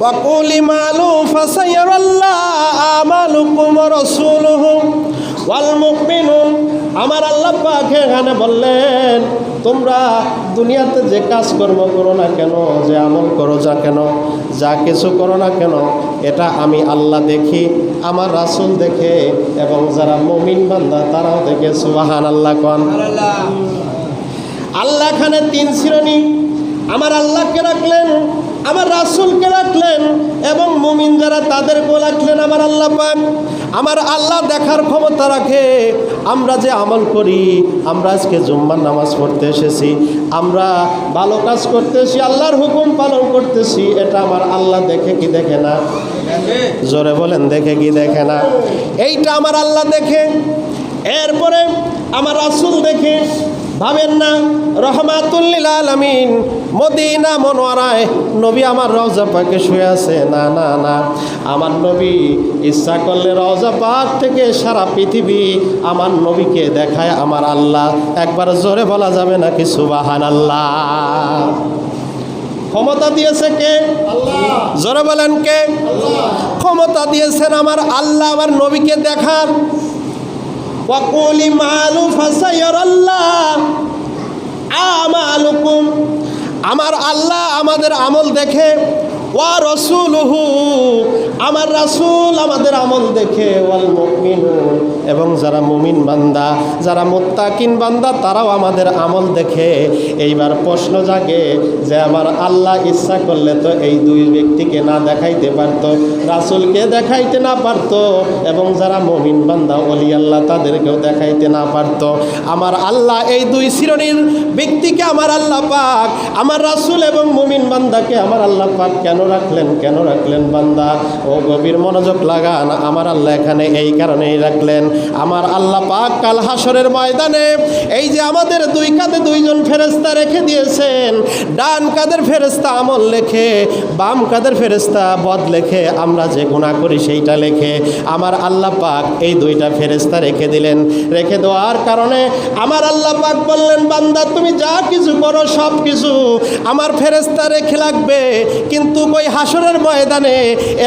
وقول مالوا فسير الله أعمالكم ورسوله والمؤمنون আমার আল্লাহ পাক এখানে বললেন তোমরা দুনিয়াতে যে কাজকর্ম করো না কেন যে আমল করো যা কেন যা কিছু করো না কেন এটা আমি আল্লাহ দেখি আমার রাসূল দেখে এবং যারা মমিন বান্দা তারাও দেখে সুবাহান আল্লাহ কন আল্লাহ এখানে তিন শ্রেণী আমার আল্লাহকে রাখলেন আমার রাসূলকে রাখলেন এবং মুমিন যারা তাদেরকেও রাখলেন, আমার আল্লাহ পাক আমার আল্লাহ দেখার ক্ষমতা রাখে। আমরা যে আমল করি, আমরা আজকে জুম্মার নামাজ পড়তে এসেছি, আমরা ভালো কাজ করতেছি আল্লাহর হুকুম পালন করতেছি এটা আমার আল্লাহ দেখে কি দেখে না? জোরে বলেন, দেখে কি দেখে না? এইটা আমার আল্লাহ দেখে। এরপরে আমার রাসূল দেখে। ভাবেন না। রহমাতুল্লিল আলমিন মদিনা মনোয়ারায় নবী আমার রওজা পাকে শুয়ে আছে। না না না। আমার নবী ইচ্ছা করলে রওজা পাক থেকে সারা পৃথিবী আমার নবীকে দেখায় আমার আল্লাহ। একবার জোরে বলা যাবে না নাকি সুবাহান আল্লাহ ক্ষমতা দিয়েছে কে? জোরে বলেন কে? ক্ষমতা দিয়েছেন আমার আল্লাহ। আমার নবীকে দেখার ওয়াকুলি মালু ফাসাইয়ারাল্লাহ আমালুকুম আমার আল্লাহ আমাদের আমল দেখে আমার রাসূল আমাদের আমল দেখে এবং যারা মুমিন বান্দা, যারা মোত্তাকিন বান্দা, তারাও আমাদের আমল দেখে। এইবার প্রশ্ন জাগে যে আমার আল্লাহ ইচ্ছা করলে তো এই দুই ব্যক্তিকে না দেখাইতে পারতো, রাসূলকে দেখাইতে না পারতো, এবং যারা মুমিন বান্দা অলি আল্লাহ তাদেরকেও দেখাইতে না পারতো। আমার আল্লাহ এই দুই শ্রেণির ব্যক্তিকে আমার আল্লাহ পাক, আমার রাসূল এবং মুমিন বান্দাকে আমার আল্লাহ পাক কেন রাখলেন, কেন রাখলেন বান্দা? ও গভীর মনোযোগ লাগান, আমার আল্লাহ এখানে এই কারণেই রাখলেন। আমার আল্লাহ পাক কাল হাসরের ময়দানে এই যে আমাদের দুই কাঁধে দুইজন ফেরেস্তা রেখে দিয়েছেন, ডান কাদের ফেরেস্তা আমল লেখে, বাম কাদের ফেরেস্তা বদ লেখে, আমরা যে গুণা করি সেইটা লেখে। আমার আল্লাহ পাক এই দুইটা ফেরেস্তা রেখে দিলেন। রেখে দেওয়ার কারণে আমার আল্লাহ পাক বললেন, বান্দা, তুমি যা কিছু করো সব কিছু আমার ফেরেস্তা রেখে লাগবে, কিন্তু ওই হাসরের ময়দানে।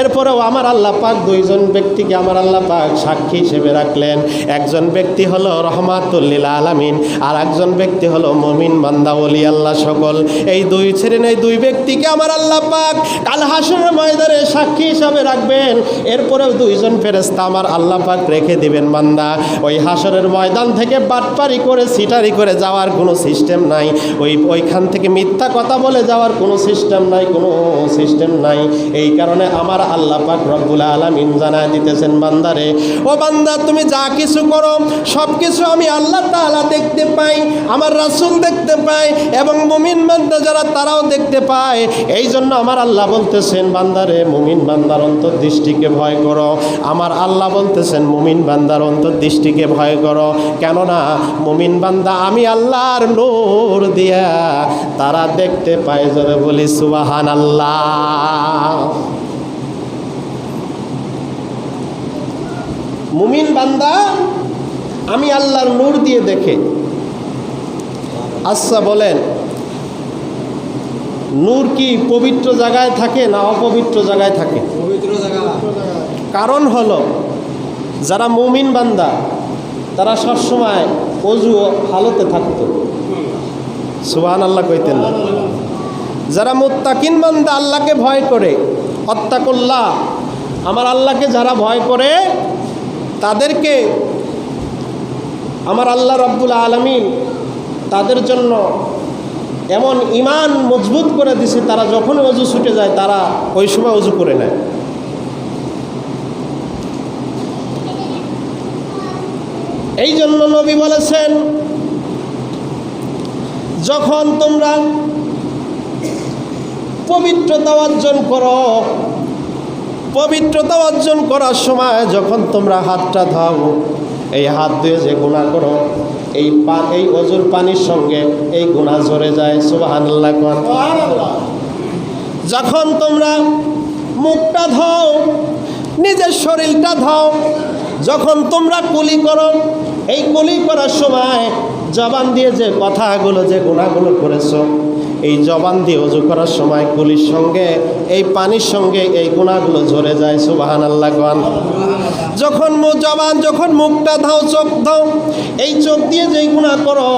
এরপরেও আমার আল্লাহ পাক দুইজন ব্যক্তিকে আমার আল্লাহ পাক সাক্ষী হিসেবে রাখলেন। একজন ব্যক্তি হলো রহমাতুল্লিল আলামিন, আর একজন ব্যক্তি হলো মমিন বান্দা অলি আল্লাহ সকল। এই দুই ছেড়েন এই দুই ব্যক্তিকে আমার আল্লাহ পাক কাল হাসরের ময়দানে সাক্ষী হিসাবে রাখবেন। এরপরেও দুইজন ফেরেস্তা আমার আল্লাহ পাক রেখে দিবেন, বান্দা। ওই হাসরের ময়দান থেকে বাটপারি করে সিটারি করে যাওয়ার কোনো সিস্টেম নাই। ওই ওইখান থেকে মিথ্যা কথা বলে যাওয়ার কোনো সিস্টেম নাই, কোনো সিস্টেম নাই। এই কারণে আমার আল্লাহ পাক রব্বুল আলামিন জানায় দিতেছেন, বান্দারে, ও বান্দা, তুমি যা কিছু করো সব কিছু আমি আল্লাহ তাআলা দেখতে পাই, আমার রাসূল দেখতে পাই এবং মুমিন বান্দা যারা তারাও দেখতে পায়। এই জন্য আমার আল্লাহ বলতেছেন, বান্দারে, মুমিন বান্দার অন্তর্দৃষ্টিকে ভয় করো। আমার আল্লাহ বলতেছেন, মুমিন বান্দার অন্তর্দৃষ্টিকে ভয় করো। কেননা, মুমিন বান্দা আমি আল্লাহর নূর দিয়া তারা দেখতে পায় যাবে বলি সুবাহান আল্লাহ মুমিন বান্দা আমি আল্লাহর নূর দিয়ে দেখে। আচ্ছা বলেন নূর কি পবিত্র জায়গায় থাকে না অপবিত্র জায়গায় থাকে? পবিত্র জায়গা কারণ হলো যারা মুমিন বান্দা তারা সবসময় অজু হালতে থাকতো। সুবান আল্লাহ কইতেন না। যারা মুত্তাকিন বান্দা আল্লাহকে ভয় করে, অত্তাকুল্লাহ, আমার আল্লাহকে যারা ভয় করে, তাদেরকে আমার আল্লাহ রব্বুল আলমিন তাদের জন্য এমন ইমান মজবুত করে দিছে, তারা যখন অজু ছুটে যায়, তারা ওই সময় অজু করে নেয়। এই জন্য নবী বলেছেন, যখন তোমরা পবিত্রতা অর্জন করো। পবিত্রতা অর্জন করার সময় যখন তোমরা হাতটা ধাও এই হাত দিয়ে যে গুণা করো এই পা এই অজুর পানির সঙ্গে এই গুণা ঝরে যায়। সুবাহান্লাহ যখন তোমরা মুখটা ধাও নিজের শরীরটা ধাও যখন তোমরা কুলি করো এই কুলি করার সময় জবান দিয়ে যে কথাগুলো যে গুণাগুলো করেছ এই জবান দিয়ে অজু করার সময় কুলির সঙ্গে, এই পানির সঙ্গে এই গুণাগুলো ঝরে যায় সুবাহান আল্লাহ গান যখন জবান, যখন মুখটা ধাও, চোখ ধাও, এই চোখ দিয়ে যেই গুণা করো,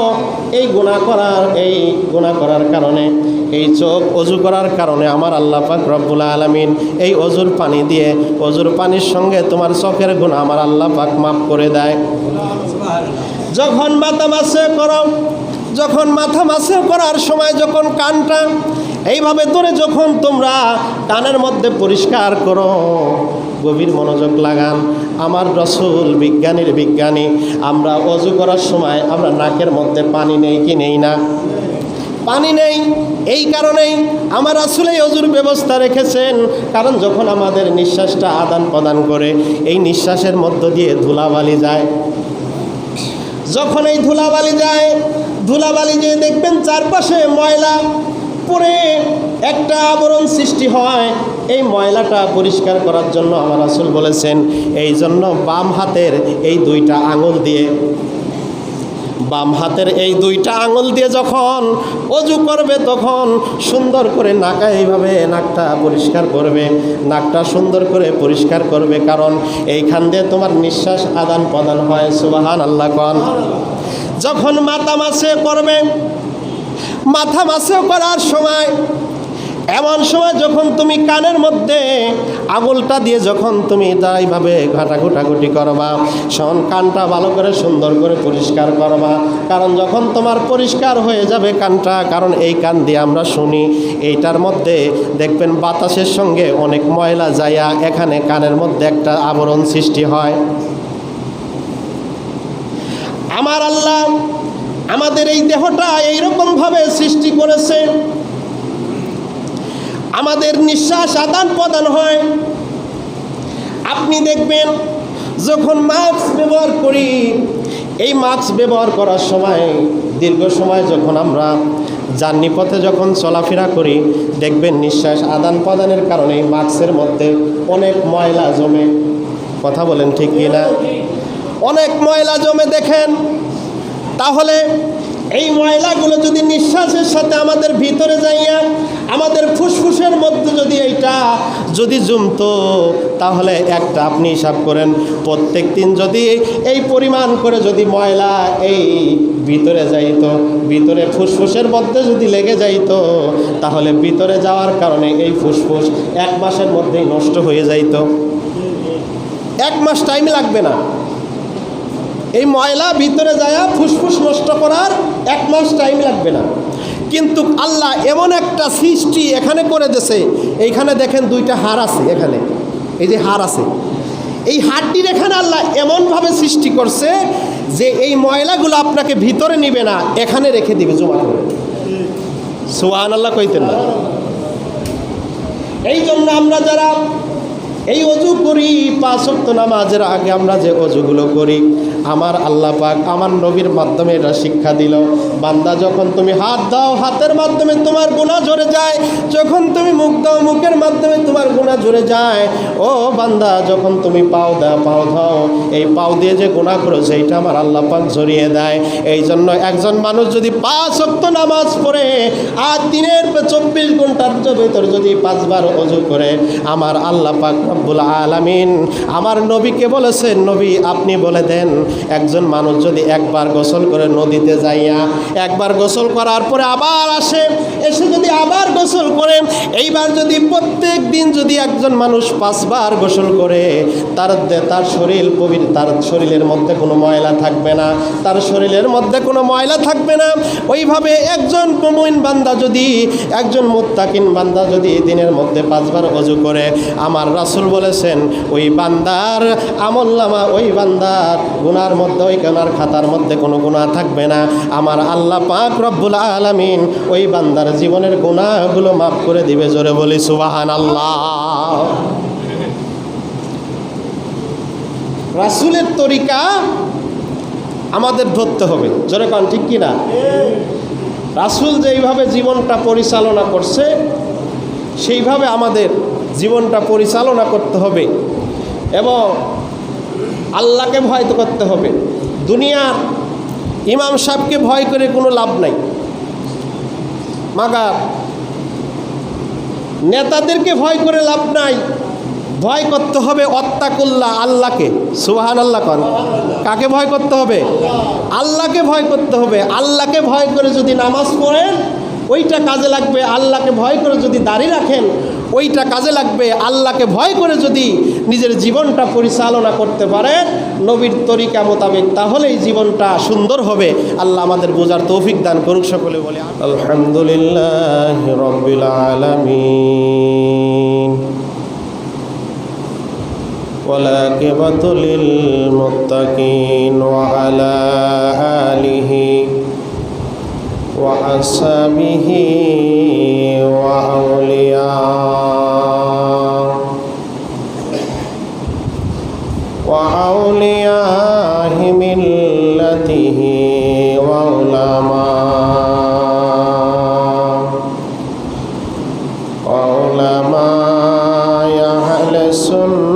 এই গুণা করার, এই গুণা করার কারণে, এই চোখ অজু করার কারণে আমার আল্লাহ পাক রব্বুল আলমিন এই অজুর পানি দিয়ে, অজুর পানির সঙ্গে তোমার চোখের গুণা আমার আল্লাহ পাক মাফ করে দেয়। যখন মাথা মাসে করো যখন মাথা মাসে করার সময় যখন কানটা এইভাবে ধরে যখন তোমরা কানের মধ্যে পরিষ্কার করো, গভীর মনোযোগ লাগান। আমার রসুল বিজ্ঞানীর বিজ্ঞানী, আমরা অজু করার সময় আমরা নাকের মধ্যে পানি নেই কি নেই না? পানি নেই। এই কারণেই আমার আসলে অজুর ব্যবস্থা রেখেছেন। কারণ যখন আমাদের নিঃশ্বাসটা আদান প্রদান করে, এই নিঃশ্বাসের মধ্য দিয়ে ধুলাবালি যায়। যখন এই ধুলাবালি যায় ধুলাবালি যে দেখবেন চারপাশে ময়লা পরে একটা আবরণ সৃষ্টি হয়। এই ময়লাটা পরিষ্কার করার জন্য আমার আসল বলেছেন এই জন্য বাম হাতের এই দুইটা আঙুল দিয়ে বাম হাতের এই দুইটা আঙুল দিয়ে যখন অজু করবে, তখন সুন্দর করে নাকা এইভাবে নাকটা পরিষ্কার করবে, নাকটা সুন্দর করে পরিষ্কার করবে, কারণ এইখান দিয়ে তোমার নিঃশ্বাস আদান প্রদান হয় সুবাহান আল্লাহ কন। যখন মাথা মাসে করবে, মাথা মাসে করার সময় এমন সময় যখন তুমি কানের মধ্যে আঙুলটা দিয়ে যখন তুমি তাইভাবে ঘাটা ঘুটাঘুটি করবা সন কানটা ভালো করে সুন্দর করে পরিষ্কার করবা। কারণ যখন তোমার পরিষ্কার হয়ে যাবে কানটা, কারণ এই কান দিয়ে আমরা শুনি, এইটার মধ্যে দেখবেন বাতাসের সঙ্গে অনেক ময়লা যাইয়া এখানে কানের মধ্যে একটা আবরণ সৃষ্টি হয়। আমার আল্লাহ আমাদের এই দেহটা এইরকমভাবে সৃষ্টি করেছে আমাদের নিঃশ্বাস আদান প্রদান হয়। আপনি দেখবেন, যখন মাস্ক ব্যবহার করি, এই মাস্ক ব্যবহার করার সময়, দীর্ঘ সময় যখন আমরা যান্নি পথে যখন চলাফেরা করি, দেখবেন নিঃশ্বাস আদান প্রদানের কারণে মাস্কের মধ্যে অনেক ময়লা জমে। কথা বলেন ঠিক কি না অনেক ময়লা জমে দেখেন। তাহলে এই ময়লাগুলো যদি নিঃশ্বাসের সাথে আমাদের ভিতরে যাইয়া আমাদের ফুসফুসের মধ্যে যদি এইটা যদি জমতো, তাহলে একটা আপনি হিসাব করেন, প্রত্যেক দিন যদি এই পরিমাণ করে যদি ময়লা এই ভিতরে যাইতো, ভিতরে ফুসফুসের মধ্যে যদি লেগে যাইতো, তাহলে ভিতরে যাওয়ার কারণে এই ফুসফুস এক মাসের মধ্যেই নষ্ট হয়ে যাইত। এক মাস টাইম লাগবে না। এই ময়লা ভিতরে যায় ফুসফুস নষ্ট করার এক মাস টাইম লাগবে না। কিন্তু আল্লাহ এমন একটা সৃষ্টি এখানে করে দেছে এইখানে দেখেন দুইটা হাড় আছে এখানে, এই যে হাড় আছে। এই হাড়টির এখানে আল্লাহ এমনভাবে সৃষ্টি করছে যে এই ময়লাগুলো আপনাকে ভিতরে নিবে না, এখানে রেখে দিবে জমা করে। সোহান আল্লাহ কইতেন না। এই জন্য আমরা যারা এই অজু করি, পাঁচ নামাজের আগে আমরা যে অজুগুলো করি আমার আল্লাহ পাক আমার নবীর মাধ্যমে এটা শিক্ষা দিল। বান্দা যখন তুমি হাত দাও, হাতের মাধ্যমে তোমার গুণা ঝরে যায়, যখন তুমি মুখ দাও, মুখের মাধ্যমে তোমার গুণা ঝরে যায়, ও বান্দা, যখন তুমি পাও দাও পাও দাও এই পাও দিয়ে যে গুণা করো সেইটা আমার আল্লাহ পাক ঝরিয়ে দেয়। এই জন্য একজন মানুষ যদি পাঁচ ওয়াক্ত নামাজ পড়ে, আর দিনের চব্বিশ ঘণ্টার ভেতর যদি পাঁচবার অজু করে, আমার আল্লাহ পাক রব্বুল আলামিন আমার নবীকে বলেছেন, নবী, আপনি বলে দেন একজন মানুষ যদি একবার গোসল করে নদীতে যাইয়া একবার গোসল করার পরে আবার আসে, এসে যদি আবার গোসল করে, এইবার যদি প্রত্যেক দিন যদি একজন মানুষ পাঁচবার গোসল করে, তার তার শরীর পবির তার শরীরের মধ্যে কোনো ময়লা থাকবে না, তার শরীরের মধ্যে কোনো ময়লা থাকবে না। ওইভাবে একজন প্রমীণ বান্দা যদি, একজন মুত্তাকিন বান্দা যদি দিনের মধ্যে পাঁচবার অজু করে, আমার রাসুল বলেছেন, ওই বান্দার আমল নামা, ওই বান্দার গুনার মধ্যে, ওই গুনার খাতার মধ্যে কোনো গুণা থাকবে না। আমার আল্লাহ পাক রব্বুল আলামিন ওই বান্দার জীবনের গুণাগুলো মাফ করে দিবে, জোরে বলি সুবাহান আল্লাহ রাসুলের তরিকা আমাদের ধরতে হবে, জোরে কান ঠিক কিনা? রাসুল যেইভাবে জীবনটা পরিচালনা করছে, সেইভাবে আমাদের জীবনটা পরিচালনা করতে হবে। এবং আল্লাহকে ভয় করতে হবে। দুনিয়ার ইমাম সাহেবকে ভয় করে কোনো লাভ নাই। মাগার, নেতাদেরকে ভয় করে লাভ নাই। ভয় করতে হবে অত্তাকুল্লাহ আল্লাহকে। সুহান আল্লাহ কন। কাকে ভয় করতে হবে? আল্লাহকে ভয় করতে হবে। আল্লাহকে ভয় করে যদি নামাজ পড়েন, ওইটা কাজে লাগবে। আল্লাহকে ভয় করে যদি দাড়ি রাখেন ওইটা কাজে লাগবে আল্লাহকে ভয় করে যদি নিজের জীবনটা পরিচালনা করতে পারেন নবীর তরিকা মোতাবেক তাহলেই জীবনটা সুন্দর হবে আল্লাহ আমাদের বোঝার তৌফিক দান করুক সকলে বলে আলহামদুলিল্লাহ রবিল আলমিন والعاقبة للمتقين وعلى آله وأصحابه وأولياء. وأولياء ملته وعلماء. وعلماء أهل سنته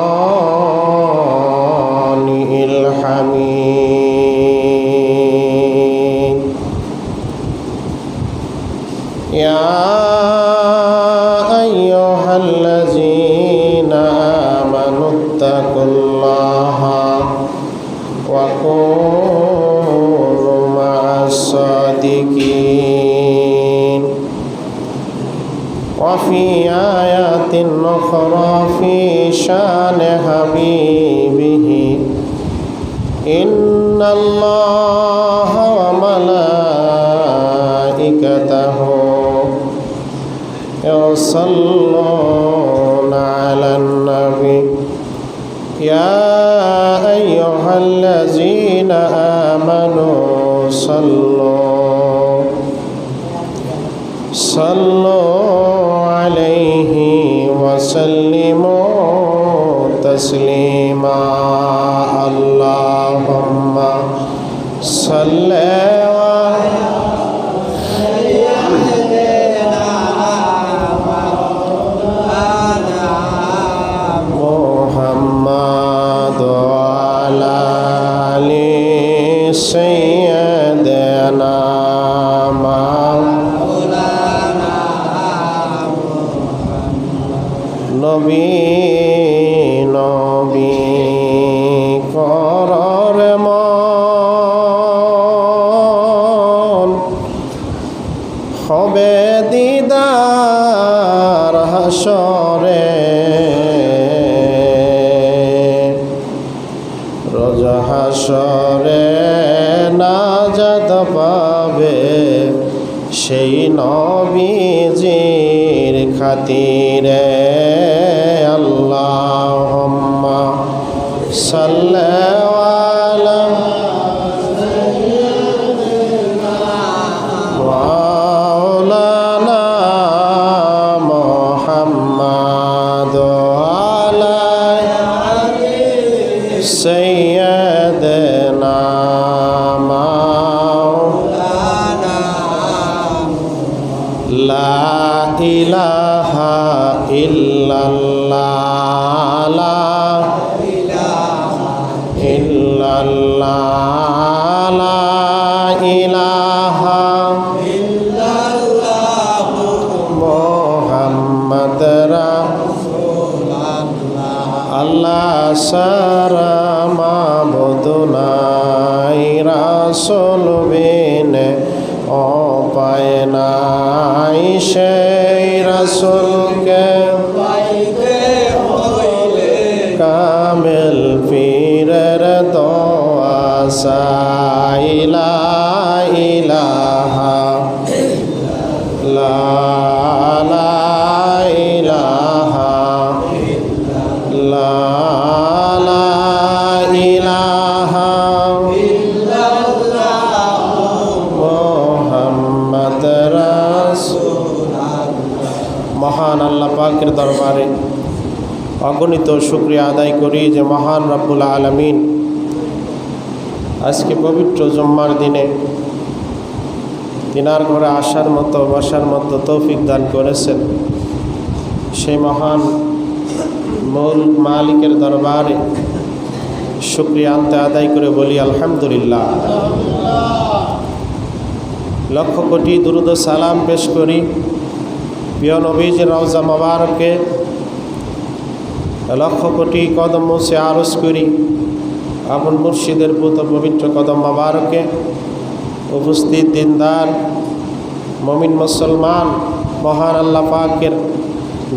وفي آيات أخرى في شان حبيبه. إن الله وملائكته يصلون على النبي. يا أيها الذين آمنوا صلوا. صلوا تسليما اللهم صل محمد খাতিরে আল্লাহ সাল্লি আল্লাহ সারা মাবুদ নাই রাসুল বিন ও পায় নাই সেই রাসুলকে কামেল পীরের ইলাহা লা পাকের দরবারে অগণিত শুক্রিয়া আদায় করি যে মহান রব্বুল আলমিন আজকে পবিত্র জুম্মার দিনে তিনার ঘরে আসার মতো, বসার মতো তৌফিক দান করেছেন। সেই মহান মূল মালিকের দরবারে শুক্রিয়া আনতে আদায় করে বলি, আলহামদুলিল্লাহ। লক্ষ কোটি দুরুদ সালাম পেশ করি। প্রিয় নবীজ রওজা মোবারকে লক্ষ কোটি কদম সে আরজ করি, আপন মুর্শিদের পুত পবিত্র কদম মোবারকে উপস্থিত দিনদার, মমিন মুসলমান, মহান আল্লাহ পাকের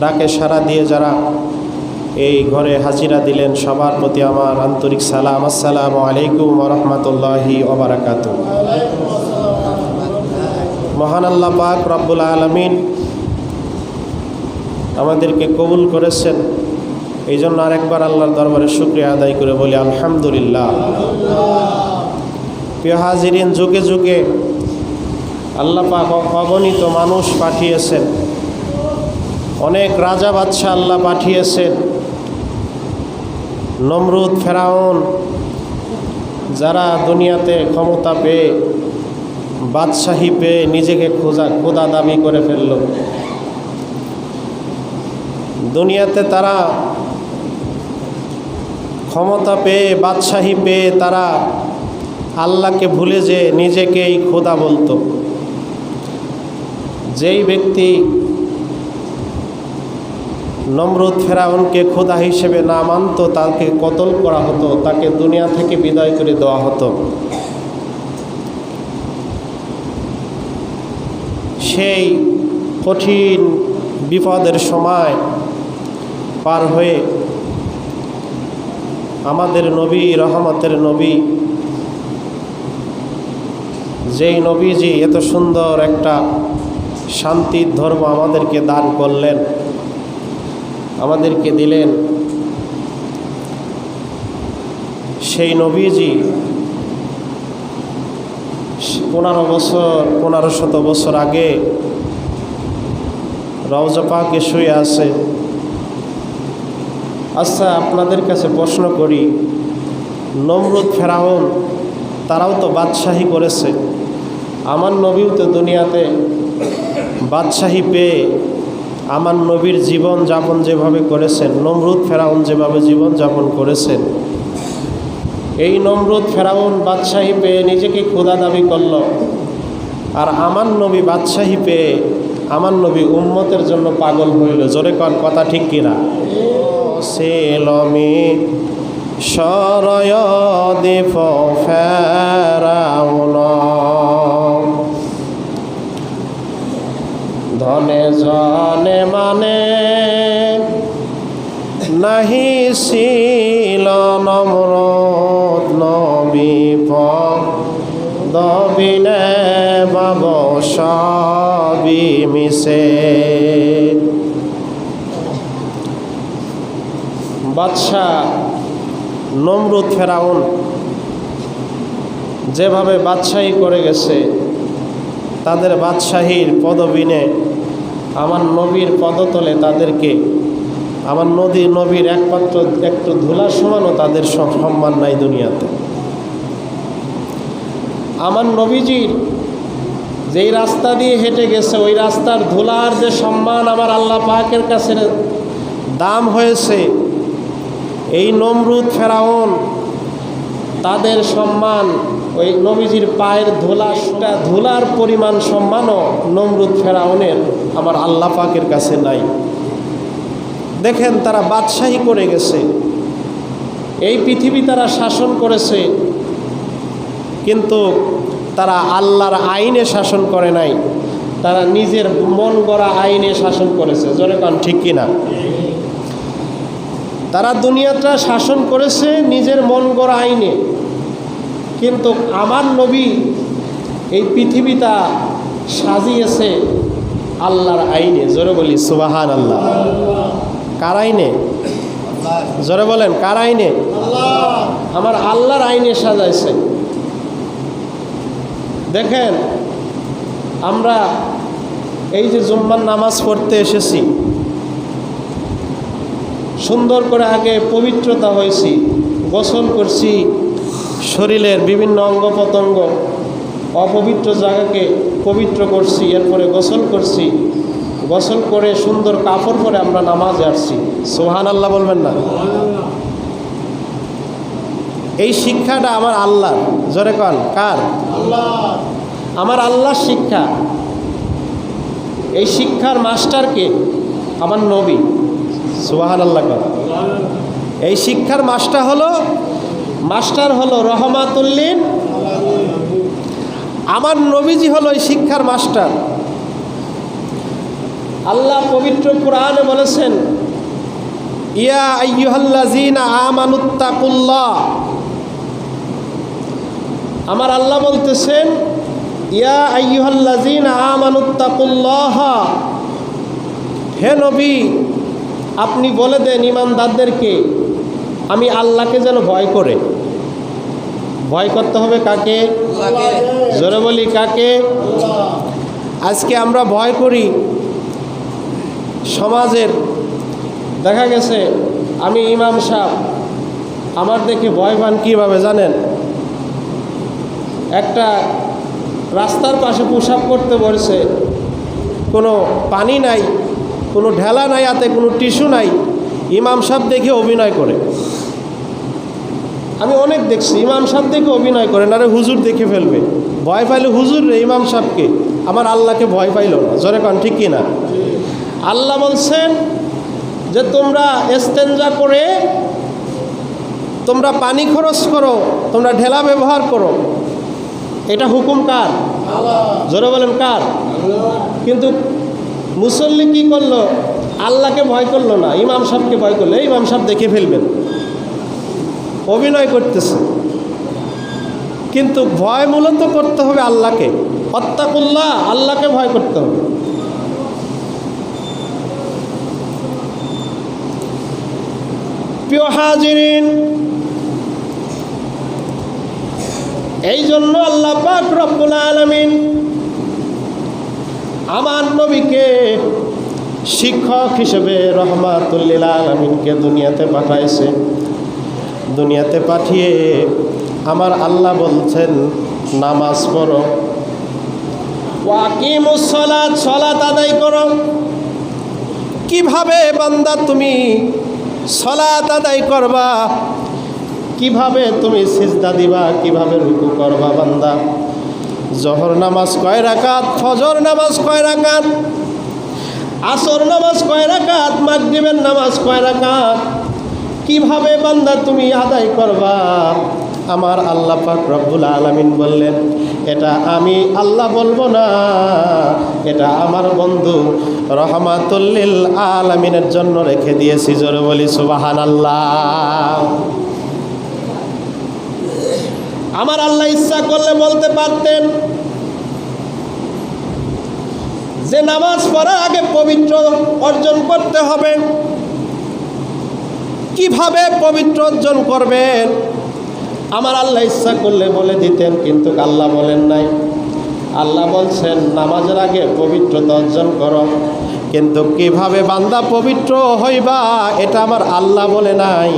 ডাকে সাড়া দিয়ে যারা এই ঘরে হাজিরা দিলেন, সবার প্রতি আমার আন্তরিক সালাম। আসসালামু আলাইকুম রহমতুল্লাহি মহান আল্লাহ পাক রব্বুল আলমিন আমাদেরকে কবুল করেছেন। এই জন্য আরেকবার আল্লাহর দরবারে শুক্রিয়া আদায় করে বলি, আলহামদুলিল্লাহ। প্রিয় হাজিরিন, যুগে যুগে আল্লাহ অগণিত মানুষ পাঠিয়েছেন। অনেক রাজা বাদশাহ আল্লাহ পাঠিয়েছেন। নমরুদ, ফেরাউন, যারা দুনিয়াতে ক্ষমতা পেয়ে, বাদশাহী পেয়ে নিজেকে খোঁজা খোদা দাবি করে ফেলল। দুনিয়াতে তারা ক্ষমতা পেয়ে, বাদশাহী পেয়ে তারা আল্লাহকে ভুলে যে নিজেকেই খোদা বলতো। যেই ব্যক্তি নমরুদ ফেরাউনকে খোদা হিসেবে না মানত, তাকে কতল করা হতো, তাকে দুনিয়া থেকে বিদায় করে দেওয়া হতো। সেই কঠিন বিপদের সময় পার হয়ে আমাদের নবী, রহমতের নবী, যেই নবীজি এত সুন্দর একটা শান্তির ধর্ম আমাদেরকে দান করলেন, আমাদেরকে দিলেন, সেই নবীজি পনেরো বছর, পনেরো শত বছর আগে রওজা শুয়ে আছে। আচ্ছা আপনাদের কাছে প্রশ্ন করি। নমরুদ, ফেরাউন, তারাও তো বাদশাহী করেছে। আমার নবীও তো দুনিয়াতে বাদশাহী পেয়ে আমার নবীর জীবন যাপন যেভাবে করেছেন, নমরুদ, ফেরাউন যেভাবে জীবন যাপন করেছেন, এই নমরুদ, ফেরাউন বাদশাহী পেয়ে নিজেকে খোদা দাবি করল। আর আমার নবী বাদশাহী পেয়ে আমার নবী উম্মতের জন্য পাগল হইল। জোরে কন কথা ঠিক কিনা? সেলমি সরয় দেফ ফেরাউন। ধনে জনে মানে নাহি ছিল নম্রত নবী দবিনে বাব সবি বাদশাহ নমরুদ ফেরাউন যেভাবে বাদশাহী করে গেছে, তাদের বাদশাহীর পদবিনে, আমার নবীর পদতলে তাদেরকে, আমার নদী নবীর একমাত্র, একটু ধুলার সমানও তাদের সম্মান নাই দুনিয়াতে। আমার নবীজির যেই রাস্তা দিয়ে হেঁটে গেছে, ওই রাস্তার ধুলার যে সম্মান আমার আল্লাহ পাকের কাছে দাম হয়েছে এই নমরুদ ফেরাউন, তাদের সম্মান, ওই নবীজির পায়ের ধুলাটা ধুলার পরিমাণ সম্মানও নমরুদ ফেরাউনের, আমার আল্লাহ পাকের কাছে নাই। দেখেন তারা বাদশাহী করে গেছে। এই পৃথিবী তারা শাসন করেছে, কিন্তু তারা আল্লাহর আইনে শাসন করে নাই। তারা নিজের মন গড়া আইনে শাসন করেছে। জোরে কান, ঠিক কিনা? তারা দুনিয়াটা শাসন করেছে নিজের মন গড়া আইনে। কিন্তু আমার নবী এই পৃথিবীটা সাজিয়েছে আল্লাহর আইনে। জোরে বলি সুবাহান আল্লাহ কার আইনে? জোরে বলেন, কার আইনে? আমার আল্লাহর আইনে সাজাইছে। দেখেন, আমরা এই যে জুম্মার নামাজ পড়তে এসেছি সুন্দর করে আগে পবিত্রতা হয়েছি, গোসল করছি, শরীরের বিভিন্ন অঙ্গ প্রত্যঙ্গ অপবিত্র জায়গাকে পবিত্র করছি, এরপরে গোসল করছি। গোসল করে সুন্দর কাপড় পরে আমরা নামাজে আসছি। সোহান আল্লাহ বলবেন না? এই শিক্ষাটা আমার আল্লাহ জোরে কন, কার? আমার আল্লাহর শিক্ষা। এই শিক্ষার মাস্টারকে আমার নবী সুবাহান আল্লাহ এই শিক্ষার মাস্টার হলো মাস্টার হলো রহমাতুল্লিন। আমার নবীজি হলো এই শিক্ষার মাস্টার। আল্লাহ পবিত্র কোরআনে বলেছেন, ইয়া আইয়ুহাল্লাযীনা আমানুত্তাকুল্লাহ। আমার আল্লাহ বলতেছেন, ইয়া আইয়ুহাল্লাযীনা আমানুত্তাকুল্লাহ। হে নবী আপনি বলে দেন ইমানদারদেরকে, আমি আল্লাহকে যেন ভয় করে। ভয় করতে হবে কাকে? জোরে বলি, কাকে? আজকে আমরা ভয় করি সমাজের। দেখা গেছে, আমি ইমাম সাহ আমার দেখে ভয় পান কীভাবে জানেন? একটা রাস্তার পাশে পোশাক করতে বলছে, কোনো পানি নাই কোনো ঢেলা নাই হাতে কোনো টিস্যু নাই। ইমাম সাহেব দেখে অভিনয় করে। আমি অনেক দেখছি ইমাম সাহেব দেখে অভিনয় করে না রে হুজুর দেখে ফেলবে। ভয় পাইলে হুজুর রে ইমাম সাহেবকে আমার আল্লাহকে ভয় পাইল না। জোরে কন ঠিক কিনা? আল্লাহ বলছেন যে তোমরা এস্তেঞ্জা করে তোমরা পানি খরচ করো তোমরা ঢেলা ব্যবহার করো। এটা হুকুম কার? জোরে বলেন কার? কিন্তু মুসল্লি কি করল? আল্লাহকে ভয় করল না। ইমাম সাহেবকে ভয় করল। ইমাম সাহেব দেখে ফেলবেন। অভিনয় করতেছে। কিন্তু ভয় মূলত করতে হবে আল্লাহকে। হত্যাকুল্লাহ আল্লাহকে ভয় করতে হবে। এই জন্য আল্লাহ পাক রব্বুল আলমিন আমার নবীকে শিক্ষক হিসেবে রহমাতুল্লিল আলমিনকে দুনিয়াতে পাঠাইছে। দুনিয়াতে পাঠিয়ে আমার আল্লাহ বলছেন, নামাজ পড়ো। সলাত করো। কীভাবে বান্দা তুমি সলাত আদায় করবা? কীভাবে তুমি সিজদা দিবা? কীভাবে রুকু করবা বান্দা? জহর নামাজ কয় রাকাত, ফজর নামাজ কয় রাকাত, আসর নামাজ কয় রাকাত, মাগরিবের নামাজ কয় রাকাত? কীভাবে বান্দা তুমি আদায় করবা? আমার আল্লাহ পাক রব্বুল আলামিন বললেন, এটা আমি আল্লাহ বলব না, এটা আমার বন্ধু রহমাতুল্লিল আলামিনের জন্য রেখে দিয়েছি। জোরে বলি সুবাহান আল্লাহ আমার আল্লাহ ইচ্ছা করলে বলতে পারতেন যে নামাজ পড়ার আগে পবিত্র অর্জন করতে হবে। কীভাবে পবিত্র অর্জন করবেন? আমার আল্লাহ ইচ্ছা করলে বলে দিতেন, কিন্তু আল্লাহ বলেন নাই। আল্লাহ বলছেন, নামাজের আগে পবিত্রতা অর্জন করো। কিন্তু কীভাবে বান্দা পবিত্র হইবা, এটা আমার আল্লাহ বলে নাই।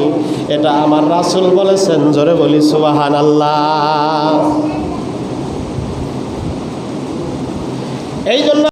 এটা আমার রাসুল বলেছেন, জোরে বলি সুবাহান আল্লাহ এই জন্য